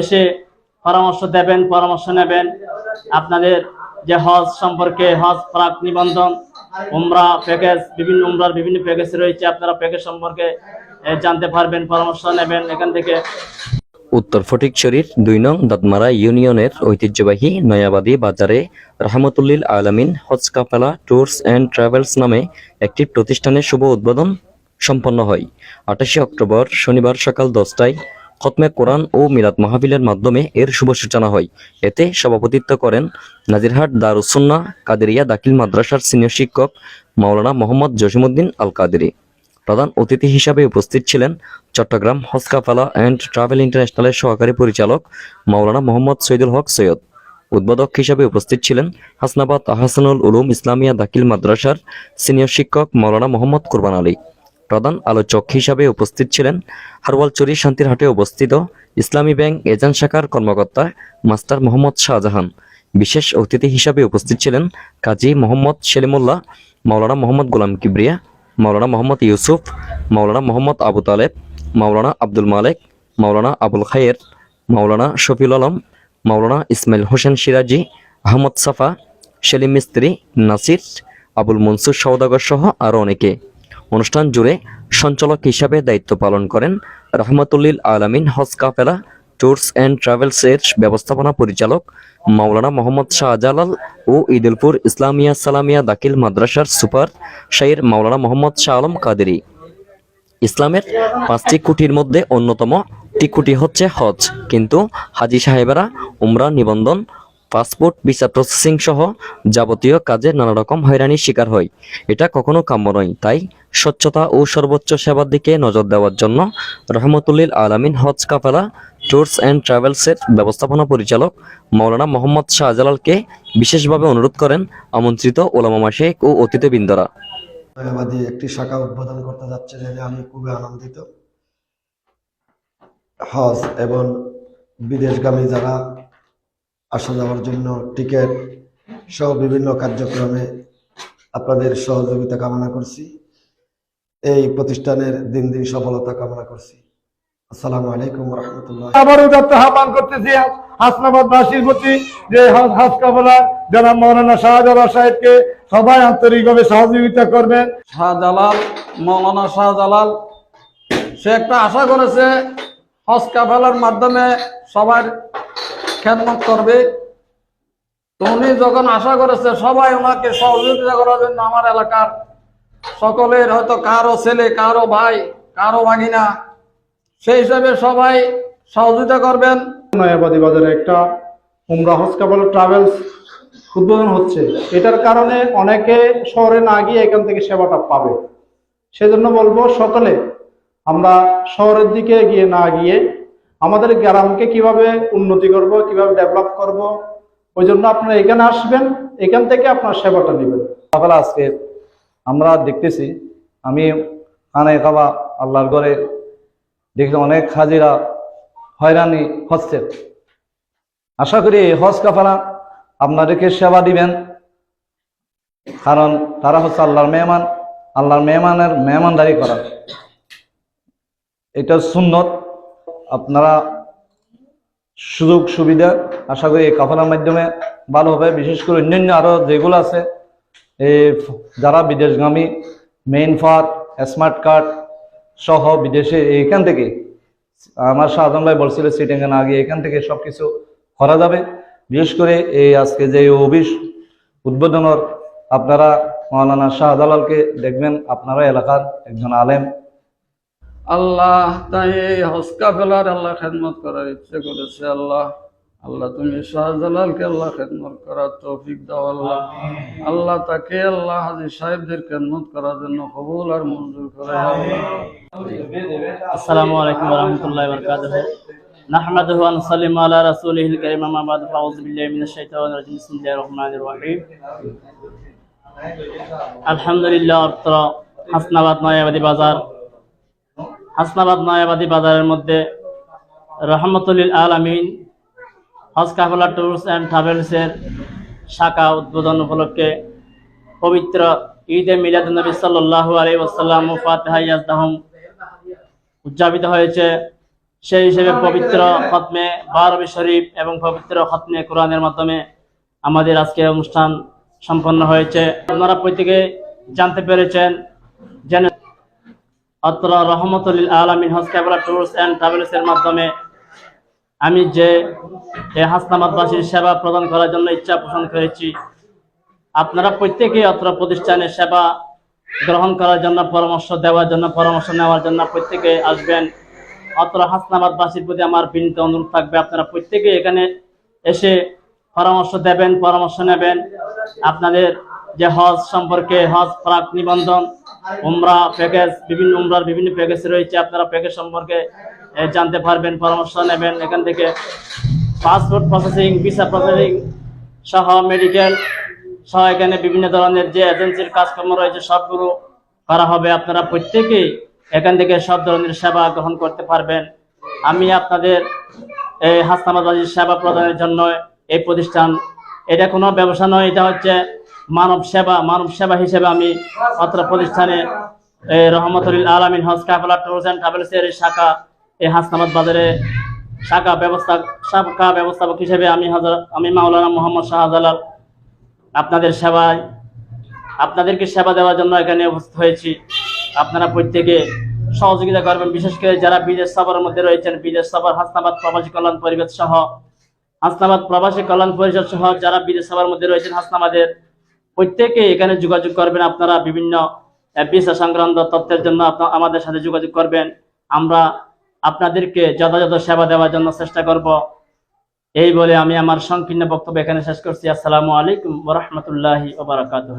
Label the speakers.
Speaker 1: এসে পরামর্শ দেবেন, পরামর্শ নেবেন। আপনাদের যে হজ সম্পর্কে হজ প্রাক নিবন্ধন, উমরা প্যাকেজ বিভিন্ন উমরার বিভিন্ন প্যাকেজ রয়েছে, আপনারা প্যাকেজ সম্পর্কে জানতে পারবেন, পরামর্শ নেবেন এখান থেকে।
Speaker 2: উত্তর ফটিকছড়ির দুই নং দাঁতমারা ইউনিয়নের ঐতিহ্যবাহী নয়াবাদী বাজারে রহমতুল্লিল আলামিন হজ কাফেলা ট্যুরস অ্যান্ড ট্রাভেলস নামে একটি প্রতিষ্ঠানের শুভ উদ্বোধন সম্পন্ন হয়। আঠাশে অক্টোবর শনিবার সকাল দশটায় খতমে কোরআন ও মিলাদ মাহফিলের মাধ্যমে এর শুভ সূচনা হয়। এতে সভাপতিত্ব করেন নাজিরহাট দারুসুন্না কাদেরিয়া দাখিল মাদ্রাসার সিনিয়র শিক্ষক মাওলানা মোহাম্মদ জসিমউদ্দিন আল কাদেরি প্রধান অতিথি হিসাবে উপস্থিত ছিলেন চট্টগ্রাম হসকাফালা অ্যান্ড ট্রাভেল ইন্টারন্যাশনালের সহকারী পরিচালক মাওলানা মোহাম্মদ সৈদুল হক সৈয়দ। উদ্বোধক হিসাবে উপস্থিত ছিলেন হাসনাবাদ আহসানুল উলুম ইসলামিয়া দাখিল মাদ্রাসার সিনিয়র শিক্ষক মাওলানা মোহাম্মদ কুরবান আলী। প্রধান আলোচক হিসাবে উপস্থিত ছিলেন। হারওয়াল হারওয়ালচুরি শান্তিরহাটে অবস্থিত ইসলামী ব্যাংক এজেন্ট শাখার কর্মকর্তা মাস্টার মোহাম্মদ শাহজাহান। বিশেষ অতিথি হিসাবে উপস্থিত ছিলেন কাজী মোহাম্মদ সেলিমুল্লাহ, মাওলানা মোহাম্মদ গোলাম কিবরিয়া, মাওলানা মোহাম্মদ ইউসুফ, মাওলানা মোহাম্মদ আবু তালেব, মাওলানা আব্দুল মালেক, মাওলানা আবুল খায়ের, মাওলানা শফিউল আলম, মাওলানা ইসমাইল হোসেন সিরাজি, আহমদ সাফা, সেলিম মিস্ত্রি, নাসির, আবুল মনসুর সওদাগর সহ আরও অনেকে। অনুষ্ঠান জুড়ে সঞ্চালক হিসাবে দায়িত্ব পালন করেন রহমতুল্লিল আলামিন হজ কাফেলা, ট্যুরস অ্যান্ড ট্রাভেলস এর ব্যবস্থাপনা পরিচালক মাওলানা মোহাম্মদ শাহজালাল ও ঈদুলপুর ইসলামিয়া সালামিয়া দাখিল মাদ্রাসার সুপার শাহির মাওলানা মোহাম্মদ শাহ আলম কাদেরি। ইসলামের পাঁচটি কুটির মধ্যে অন্যতম। টি কুটি হচ্ছে হজ। কিন্তু হাজি সাহেবেরা উমরা, নিবন্ধন পাসপোর্ট, ভিসা প্রসেসিং সহ যাবতীয় কাজে নানা রকম হয়রানির শিকার হয়। এটা কখনো কাম্য নয়। তাই স্বচ্ছতা ও সর্বোচ্চ সেবার দিকে নজর দেওয়ার জন্য রহমতুল্লিল আলামিন হজ কাফেলা ট্যুরস অ্যান্ড ট্রাভেলসের ব্যবস্থাপনা পরিচালক মাওলানা মোহাম্মদ শাহজালালকে বিশেষভাবে অনুরোধ করেন আমন্ত্রিত ওলামা মাশেক ও অতিথিবৃন্দরা।
Speaker 3: একটি শাখা উদ্বোধন করতে যাচ্ছে জেনে আমি খুবই আনন্দিত। হজ এবং বিদেশগামী যারা আসা যাওয়ার জন্য টিকিট সহ বিভিন্ন কার্যক্রমে আপনাদের সহযোগিতা কামনা করছি। এই প্রতিষ্ঠানের দিন দিন সফলতা কামনা করছি। আসসালামু আলাইকুম রহমতুল্লাহ
Speaker 4: আবারও যাতে আহ্বান করতেছি হাসনাবাদ প্রতি যে হজ হজ যারা মৌলানা শাহজালাল সাহেবকে সবাই আন্তরিকভাবে সহযোগিতা করবেন।
Speaker 5: শাহজালাল মৌলানা শাহজালাল সে একটা আশা করেছে হজ কাফেলার মাধ্যমে সবার খেদমত করবে। তো উনি যখন আশা করেছে সবাই ওনাকে সহযোগিতা করার জন্য আমার এলাকার সকলের হয়তো কারও ছেলে, কারও ভাই, কারও ভাগিনা, সেই হিসাবে সবাই সহযোগিতা করবেন।
Speaker 4: নয়াবাদী বাজারে একটা উমরা হজ কাবল ট্রাভেলস উদ্বোধন হচ্ছে। এটার কারণে অনেকে শহরে না গিয়ে এখান থেকে সেবাটা পাবে। সেজন্য বলব, সকলে আমরা শহরের দিকে গিয়ে না গিয়ে আমাদের গ্রামকে কীভাবে উন্নতি করব, কীভাবে ডেভেলপ করব, ওই জন্য আপনারা এখানে আসবেন, এখান থেকে আপনার সেবাটা নেবেন।
Speaker 6: সকালে আজকে আমরা দেখতেছি, আমি খানে খাওয়া আল্লাহর ঘরে দেখি অনেক হাজিরা হয়রানি হচ্ছে। আশা করি এই হজ কাফারা আপনাদেরকে সেবা দিবেন, কারণ তারা হচ্ছে আল্লাহর মেহমান, আল্লাহর মেহমানের মেহমানদারি করা। এটা সুন্নত। আপনারা সুযোগ, সুবিধা আশা করি এই কাফালার মাধ্যমে ভালো হবে। বিশেষ করে অন্যান্য আরও যেগুলো আছে, এই যারা বিদেশগামী মেইন ফার স্মার্ট কার্ড সহ বিদেশে এখান থেকে, আমার শাহজাহান ভাই বলছিল সিটেঙ্গে না গিয়ে এখান থেকে সব কিছু করা যাবে। বিশেষ করে এই আজকে যে অভিস উদ্বোধনের, আপনারা মৌলানা শাহজালালকে দেখবেন, আপনারা এলাকার একজন আলেম।
Speaker 5: আল্লাহ তাই এই হস্কা ফেলার আল্লাহ খেদমত করার ইচ্ছে করেছে আল্লাহ আল্লাহ তুমি শাহজালালকে আল্লাহ খেদমত করার তৌফিক দাও আল্লাহ আল্লাহ তাকে আল্লাহ হাজি সাহেবদের খেদমত করার জন্য কবুল আর মঞ্জুর করে আল্লাহ
Speaker 1: আসসালামু আলাইকুম রহমতুল্লাহ বরকাতুহ نحمده ونسلم على رسوله الكريم أما بعد فأعوذ بالله من الشيطان الرجيم بسم الله الرحمن الرحيم আলহামদুলিল্লাহ অর্থ হাসনাবাদ নয়াবাদী বাজার হাসনাবাদ নয়াবাদী বাজারের মধ্যে রহমতুল্লিল আলামিন, হজ কাফলা ট্যুরস অ্যান্ড ট্রাভেলসের শাখা উদ্বোধন উপলক্ষে পবিত্র ঈদে মিলাদ নবী সাল্লাল্লাহু আলাইহি ওয়াসাল্লাম ও ফাতিহা ইয়াজদাহুম উদযাপিত হয়েছে। সেই হিসেবে পবিত্র খতমে বারবি শরীফ এবং পবিত্র খতমে কোরআনের মাধ্যমে আমাদের আজকের অনুষ্ঠান সম্পন্ন হয়েছে। আপনারা প্রত্যেকে জানতে পেরেছেন যেন অত্র রহমতুল আলমিন হজ ক্যাবলা ট্যুরস অ্যান্ড ট্রাভেলস এর মাধ্যমে আমি যে এই হাসনাবাদবাসীর সেবা প্রদান করার জন্য ইচ্ছা পোষণ করেছি, আপনারা প্রত্যেকেই অত্র প্রতিষ্ঠানের সেবা গ্রহণ করার জন্য, পরামর্শ দেওয়ার জন্য, পরামর্শ নেওয়ার জন্য প্রত্যেকে আসবেন। অত্র হাসনাবাদবাসীর প্রতি আমার বিনীত অনুরোধ থাকবে, আপনারা প্রত্যেকে এখানে এসে পরামর্শ দেবেন, পরামর্শ নেবেন। আপনাদের যে হজ সম্পর্কে হজ প্রাক নিবন্ধন উমরা প্যাকেজ বিভিন্ন উমরার বিভিন্ন প্যাকেজ রয়েছে। আপনারা প্যাকেজ সম্পর্কে জানতে পারবেন, পরামর্শ নেবেন। এখান থেকে পাসপোর্ট প্রসেসিং ভিসা প্রসেসিং সহ মেডিকেল সহ এখানে বিভিন্ন ধরনের যে এজেন্সির কাজকর্ম রয়েছে, সবগুলো করা হবে। আপনারা প্রত্যেকেই এখান থেকে সব ধরনের সেবা গ্রহণ করতে পারবেন। আমি আপনাদের এই হাসনাবাদী সেবা প্রদানের জন্য এই প্রতিষ্ঠান, এটা কোনো ব্যবসা নয়, এটা হচ্ছে মানব সেবা মানব সেবা হিসেবে আমি অত্র প্রতিষ্ঠানে Rahmatul Alamin Hajj Kafela tours and travels এর শাখা এই হাসনাবাদ বাজারে শাখা ব্যবস্থা, শাখা ব্যবস্থাপক হিসেবে আমি হাজার, আমি মাওলানা মোহাম্মদ শাহজালাল আপনাদের সেবায়, আপনাদেরকে সেবা দেওয়ার জন্য এখানে উপস্থিত হয়েছি। আপনারা প্রত্যেকে সহযোগিতা করবেন, বিশেষ করে যারা বিদেশ সফরের মধ্যে রয়েছেন, বিদেশ সফর, হাসনাবাদ প্রবাসী কল্যাণ পরিষদ সহ, হাসনাবাদ প্রবাসী কল্যাণ পরিষদ সহ যারা বিদেশ সভার মধ্যে রয়েছেন, হাসনাবাদের প্রত্যেকে এখানে যোগাযোগ করবেন, আপনারা বিভিন্ন ভিসা সংক্রান্ত তথ্যের জন্য আমাদের সাথে যোগাযোগ করবেন। আমরা আপনাদেরকে যথাযথ সেবা দেওয়ার জন্য চেষ্টা করব। এই বলে আমি আমার সংকীর্ণ বক্তব্য এখানে শেষ করছি। আসসালামু আলাইকুম রহমতুল্লাহ ওবরাকাতুহ